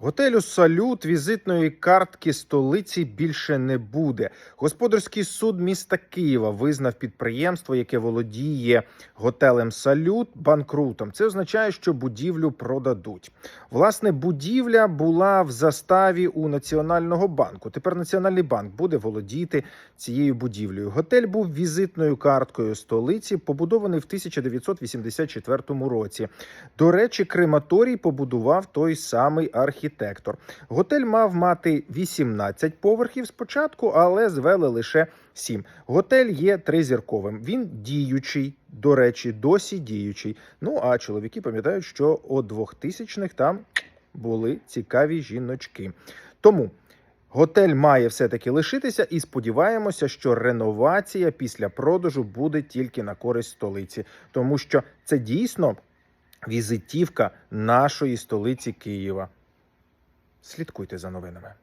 Готелю Салют візитної картки столиці більше не буде. Господарський суд міста Києва визнав підприємство, яке володіє готелем Салют банкрутом. Це означає, що будівлю продадуть. Власне, будівля була в заставі у Національного банку. Тепер Національний банк буде володіти цією будівлею. Готель був візитною карткою столиці, побудований в 1984 році. До речі, крематорій побудував той самий архітектор. Готель мав мати 18 поверхів спочатку, але звели лише 7. Готель є тризірковим. Він діючий, до речі, досі діючий. Ну а чоловіки пам'ятають, що о 2000-х там були цікаві жіночки. Тому готель має все-таки лишитися, і сподіваємося, що реновація після продажу буде тільки на користь столиці, тому що це дійсно візитівка нашої столиці Києва. Слідкуйте за новинами.